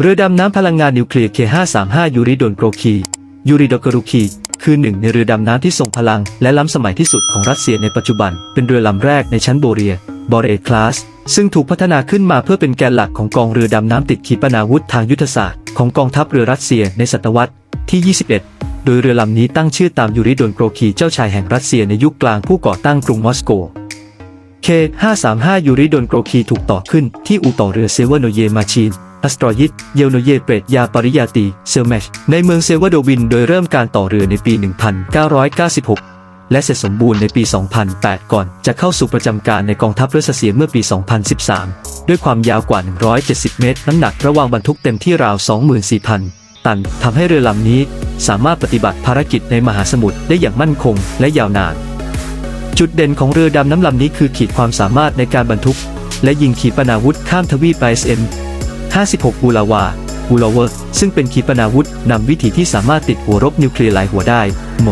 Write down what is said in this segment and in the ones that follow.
เรือดำน้ำพลังงานนิวเคลียร์ K535 ยูริโดนโกรคียูริโดกรุคี คือหนึ่งในเรือดำน้ำที่ทรงพลัง และล้ำสมัยที่สุดของรัสเซียในปัจจุบัน เป็นเรือลำแรกในชั้นโบเรียบอเรตคลาสซึ่งถูกพัฒนาขึ้นมาเพื่อเป็นแกนหลักของกองเรือดำน้ำติดขีปนาวุธทางยุทธศาสตร์ของกองทัพเรือรัสเซียในศตวรรษที่ 21 โดยเรือลำนี้ตั้งชื่อตามยูริโดนโกรคีเจ้าชายแห่งรัสเซียในยุคกลางผู้ก่อตั้งกรุงมอสโก K535 ยูริโดนโกรคีถูกต่อขึ้นที่อู่ต่อเรือเซเวโนเยมาชีน อัสตรอยิต เยลโนเยเปรตยาปริยาตี เซลแมช ในเมืองเซเวโดวินโดยเริ่มการต่อเรือในปี 1996 และเสร็จสมบูรณ์ในปี 2008 ก่อนจะเข้าสู่ประจำการในกองทัพเรัสเซียเมื่อปี 2013 ด้วยความยาวกว่า 170 เมตร น้ำหนักระหว่างบรรทุกเต็มที่ราว 24,000 ตันทำให้เรือลำนี้ สามารถปฏิบัติภารกิจในมหาสมุทรได้อย่างมั่นคงและยาวนาน จุดเด่นของเรือดำน้ำลำนี้คือขีดความสามารถในการบรรทุก และยิงขีปนาวุธข้ามทวีป ISM 56บูลาวาบูลาเวอร์ซึ่งเป็นขีปนาวุธนำวิถีที่สามารถติดหัวรบนิวเคลียร์หลายหัวได้โม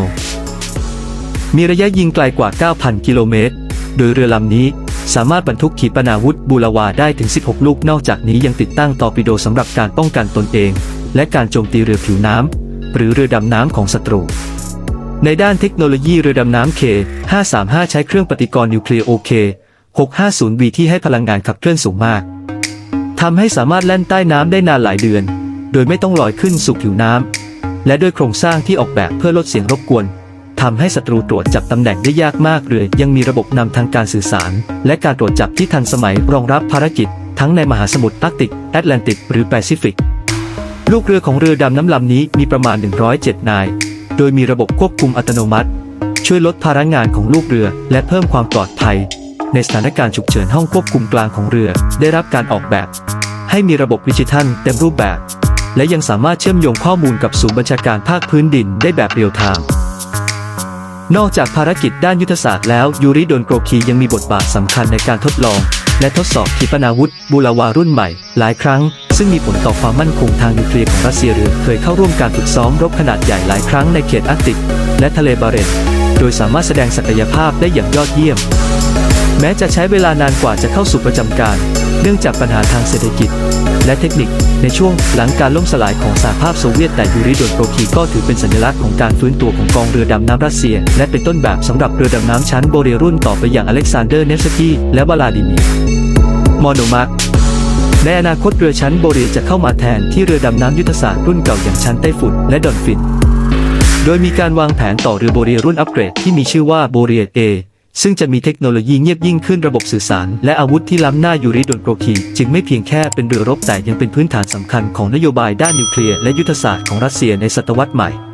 มีระยะยิงไกลกว่า 9,000 กิโลเมตร โดยเรือลำนี้สามารถบรรทุกขีปนาวุธบูลาวาได้ถึง 16 ลูก นอกจากนี้ยังติดตั้งตอร์ปิโดสำหรับการป้องกันตนเอง และการโจมตีเรือผิวน้ำหรือเรือดำน้ำของศัตรู ในด้านเทคโนโลยีเรือดำน้ำ K535 ใช้เครื่องปฏิกรณ์นิวเคลียร์ OK 650V ที่ให้พลังงานขับเคลื่อนสูงมาก ทำให้สามารถแล่นใต้น้ำได้นานหลายเดือน โดยไม่ต้องลอยขึ้นสู่ผิวน้ำ และด้วยโครงสร้างที่ออกแบบเพื่อลดเสียงรบกวนทำให้ศัตรูตรวจจับตำแหน่งได้ยากมากเรือยังมีระบบนำทางการสื่อสาร และการตรวจจับที่ทันสมัยรองรับภารกิจ ทั้งในมหาสมุทรอาร์กติก แอตแลนติก หรือแปซิฟิก ลูกเรือของเรือดำน้ำลำนี้มีประมาณ 107 นาย โดยมีระบบควบคุมอัตโนมัติ ช่วยลดภาระงานของลูกเรือและเพิ่มความปลอดภัย ในสถานการณ์ฉุกเฉินห้องควบคุมกลางของเรือ ได้รับการออกแบบ ให้มีระบบดิจิทัลเต็มรูปแบบ และยังสามารถเชื่อมโยงข้อมูลกับศูนย์บัญชาการภาคพื้นดินได้แบบเรียลไทม์นอกจากภารกิจด้านยุทธศาสตร์แล้ว ยูริโดนโกรคียังมีบทบาทสำคัญในการทดลอง และทดสอบขีปนาวุธบูลาวารุ่นใหม่ หลายครั้ง ซึ่งมีผลต่อความมั่นคงทางนิวเคลียร์ของรัสเซียเรือเคยเข้าร่วมการฝึกซ้อมรบขนาดใหญ่หลายครั้งในเขตอาร์กติก และทะเลบาเรนโดยสามารถแสดงศักยภาพได้อย่างยอดเยี่ยม แม้จะใช้เวลานานกว่าจะเข้าสู่ประจำการ เนื่องจากปัญหาทางเศรษฐกิจ และเทคนิคในช่วงหลังการล่มสลายของสหภาพโซเวียตแต่ยูริโดนโปรคีก็ถือเป็นสัญลักษณ์ของการฟื้นตัวของกองเรือดำน้ำรัสเซีย และเป็นต้นแบบสำหรับเรือดำน้ำชั้นโบเรียรุ่นต่อไปอย่างอเล็กซานเดอร์เนฟสกี้และวลาดิเมียมอนมาร์กในอนาคตเรือชั้นโบเรียจะเข้ามาแทนที่เรือดำน้ำยุทธศาสตร์รุ่นเก่าอย่างชั้นไต้ฝุ่นและดอนฟิน โดยมีการวางแผนต่อเรือโบเรียรุ่นอัปเกรดที่มีชื่อว่าโบเรียเอ ซึ่งจะมีเทคโนโลยีเงียบยิ่งขึ้นระบบสื่อสาร และอาวุธที่ล้ำหน้ายูริโดนโกรคีจึงไม่เพียงแค่เป็นเรือรบแต่ยังเป็นพื้นฐานสำคัญของนโยบายด้านนิวเคลียร์และยุทธศาสตร์ของรัสเซียในศตวรรษใหม่